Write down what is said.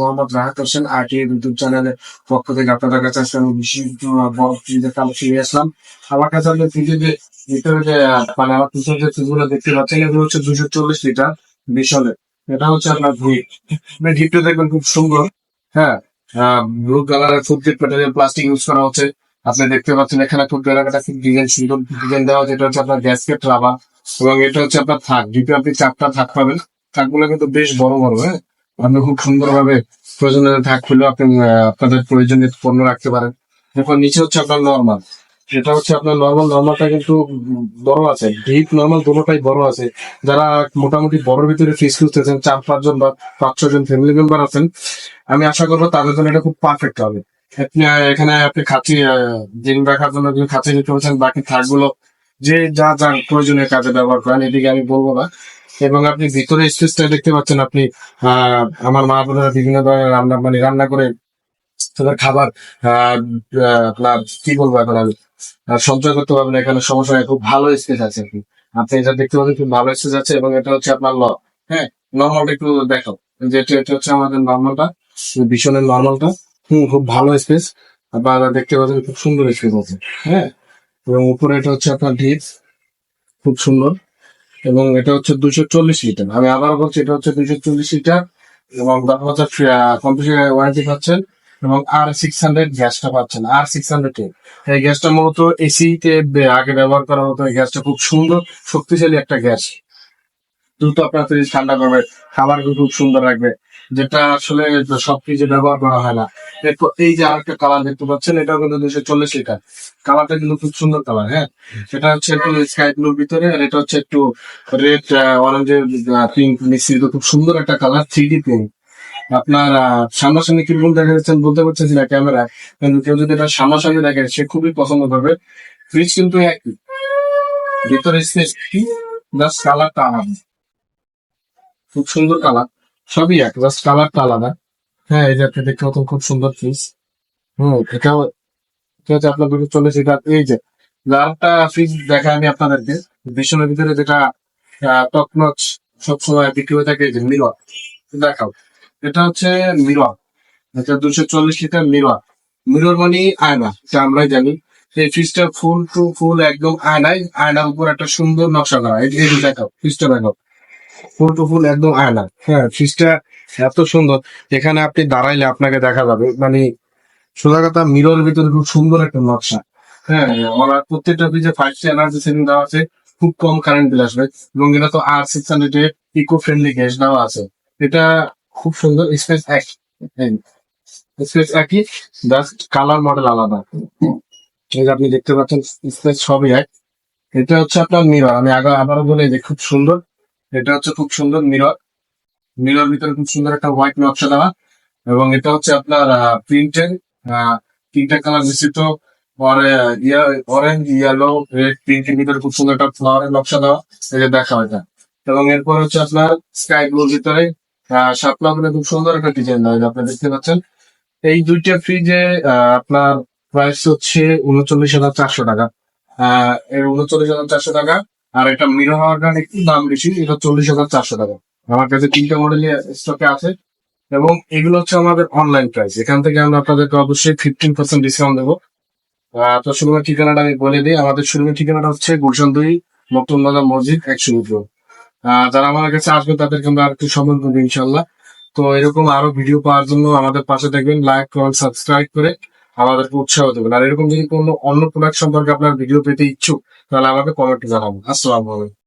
মোহাম্মদ রাহাত চ্যানেলের পক্ষ থেকে কাছে ফ্রিজের আসলাম। আমার কাছে ভিতরে যে মানে আমার দেখতে পাচ্ছেন হচ্ছে চল্লিশ এটা হচ্ছে আপনার ভিপটা দেখবেন খুব সুন্দর। হ্যাঁ ব্লু প্লাস্টিক ইউজ করা হচ্ছে। আপনি দেখতে পাচ্ছেন এখানে খুব এলাকাটা খুব ডিজাইন সুন্দর ডিজাইন দেওয়া হচ্ছে এটা হচ্ছে আপনার গ্যাসকেট রাবার এবং এটা হচ্ছে আপনার থাক। ভিপে আপনি চারটা থাক পাবেন, থাকগুলো কিন্তু বেশ বড় বড় হ্যাঁ? আপনি খুব সুন্দরভাবে প্রয়োজনীয় থাক আপনি আপনাদের প্রয়োজনীয় পণ্য রাখতে পারেন। এরপর নিচে হচ্ছে আপনার নর্মাল এটা হচ্ছে আপনার নর্মাল নর্মালটা কিন্তু বড় আছে। ডিপ নর্মাল দুটোটাই বড় আছে। যারা মোটামুটি বড়র ভিতরে ফিস খুঁজতেছেন, চার, পাঁচজন বা পাঁচ ছজন ফ্যামিলি মেম্বার আছেন, আমি আশা করব তাদের জন্য এটা খুব পারফেক্ট হবে। আপনি এখানে আপনি খাঁচি দিন রাখার জন্য খাঁচি নিতে পারছেন বাকি থাকগুলো যে যা যা প্রয়োজনীয় কাজে ব্যবহার করেন, এদিকে আমি বলব না। এবং আপনি ভিতরে স্পেসটা দেখতে পাচ্ছেন, আপনি আমার মা বোনেরা বিভিন্ন ধরনের রান্না মানে রান্না করে তাদের খাবার আপনার কি বলব এখন আমি সঞ্চয় করতে পারবেন এখানে সমস্যা নেই, খুব ভালো স্পেস আছে আপনি আপনি এটা দেখতে পাচ্ছেন খুব ভালো স্পেস আছে এবং এটা হচ্ছে আপনার ল হ্যাঁ? নর্মালটা একটু দেখো যে এটা হচ্ছে আমাদের নর্মালটা ভীষণের নর্মালটা হুম, খুব ভালো স্পেস আপনারা দেখতে পাচ্ছেন, খুব সুন্দর স্পেস আছে হ্যাঁ? এবং উপরে এটা হচ্ছে আপনার ডিপ খুব সুন্দর। এবং এটা হচ্ছে দুইশো চল্লিশ লিটার। আমি আবার বলছি, এটা হচ্ছে দুশো চল্লিশ লিটার এবং দশ বছর কম্পিউটার ওয়ারেন্টি পাচ্ছেন এবং আর সিক্স হান্ড্রেড গ্যাসটা পাচ্ছেন। আর সিক্স হান্ড্রেড এই গ্যাসটা মূলত এসি তে আগে ব্যবহার করা হতো। এই গ্যাসটা খুব সুন্দর, শক্তিশালী একটা গ্যাস। দ্রুত আপনার ফ্রিজ ঠান্ডা করবে খাবার খুব সুন্দর রাখবে। যেটা আসলে সব ব্যবহার করা হয় না। এরপর এই যে আরেকটা কালার দেখতে পাচ্ছেন, এটাও কিন্তু দুশো চল্লিশ লিটার। কালারটা কিন্তু খুব সুন্দর কালার হ্যাঁ? এটা হচ্ছে একটু স্কাই ব্লুর ভিতরে, আর এটা হচ্ছে একটু রেড অরেঞ্জের পিঙ্ক মিশ্রিত, খুব সুন্দর একটা কালার থ্রি ডি পিঙ্ক আপনার সামনাসামনি কীরকম দেখা যাচ্ছেন বলতে পারছেন না ক্যামেরা কিন্তু কেউ যদি এটা সামনাসামনি দেখে, সে খুবই পছন্দ করবে। ফ্রিজ কিন্তু একই। ভিতরে স্পেস কি? জাস্ট কালারটা আলাদা। খুব সুন্দর কালার সবই এক জাস্ট কালারটা আলাদা। হ্যাঁ এই যে দেখতে পাচ্ছেন খুব সুন্দর ফ্রিজ হুম এটা হচ্ছে আপনার দুটো চল্লিশ লিটার এই যে, লালটা ফ্রিজ দেখা আমি আপনাদেরকে। ভীষণের ভিতরে যেটা টকনচ সবসময় বিক্রি হয়ে থাকে যে মিরর। দেখাও। এটা হচ্ছে মিরর। এটা দুশো চল্লিশ লিটার মিরর। মিরর মানে আয়না, এটা আমরাই জানি। এই ফ্রিজটা ফুল টু ফুল একদম আয়নায়, আয়নার উপর একটা সুন্দর নকশা করা। এই যে দেখাও ফ্রিজটা দেখাও। ফুল টু ফুল একদম আয়না। হ্যাঁ ফ্রিজটা এত সুন্দর। এখানে আপনি দাঁড়াইলে আপনাকে দেখা যাবে। মানে সোজা কথা মিরর ভিতরে খুব সুন্দর একটা নকশা। হ্যাঁ আমার প্রত্যেকটা ফ্রিজে ফাইভ স্টার এনার্জি সেভিং দেওয়া আছে। খুব কম কারেন্ট বিল আসবে। এবং এটা তো আর six hundred eco friendly gas দেওয়া আছে। এটা খুব সুন্দর। স্পেস এক স্পেস একই জাস্ট কালার মডেল আলাদা। এই যে আপনি দেখতে পাচ্ছেন স্পেস সবই এক। এটা হচ্ছে আপনার মিরর আমি আগে আবারও বলে যে খুব সুন্দর। এটা হচ্ছে খুব সুন্দর মিরর মিরর ভিতরে খুব সুন্দর একটা হোয়াইট নকশা দেওয়া। এবং এটা হচ্ছে আপনার প্রিন্টের তিনটা কালার মিশ্রিত অরেঞ্জ ইয়েলো রেড প্রিন্টের ভিতরে খুব সুন্দর একটা ফ্লাওয়ারের নকশা দেওয়া। যে দেখা হয় এটা। এবং এরপর হচ্ছে আপনার স্কাই ব্লুর ভিতরে শাপলা করে খুব সুন্দর একটা ডিজাইন দেওয়া আপনি দেখতে পাচ্ছেন। এই দুইটা ফ্রিজে আপনার প্রাইস হচ্ছে উনচল্লিশ হাজার চারশো টাকা। এর উনচল্লিশ হাজার চারশো টাকা। আর এটা মিরর হওয়ার কারণে একটু দাম বেশি, এটা চল্লিশ হাজার চারশো টাকা। আমার কাছে তিনটা মডেল স্টকে আছে এবং এগুলো হচ্ছে আমাদের অনলাইন প্রাইস এখান থেকে আমরা আপনাদেরকে অবশ্যই ফিফটিন পার্সেন্ট ডিসকাউন্ট দেবো। তো শোরুমের ঠিকানাটা আমি বলে দিই, আমাদের শোরুমের ঠিকানাটা হচ্ছে গুলশান দুই নতুন বাজার মসজিদ, একশো উপর যারা আমার কাছে আসবে তাদেরকে আমরা আর একটু সময় করব ইনশাল্লাহ তো এরকম আরও ভিডিও পাওয়ার জন্য আমাদের পাশে থাকবেন লাইক কমেন্ট সাবস্ক্রাইব করে আমাদেরকে উৎসাহ দেবেন। আর এরকম যদি কোনো অন্য প্রোডাক্ট সম্পর্কে আপনার ভিডিও পেতে ইচ্ছুক, তাহলে আমাকে কমেন্টে জানাব আসসালামু আলাইকুম।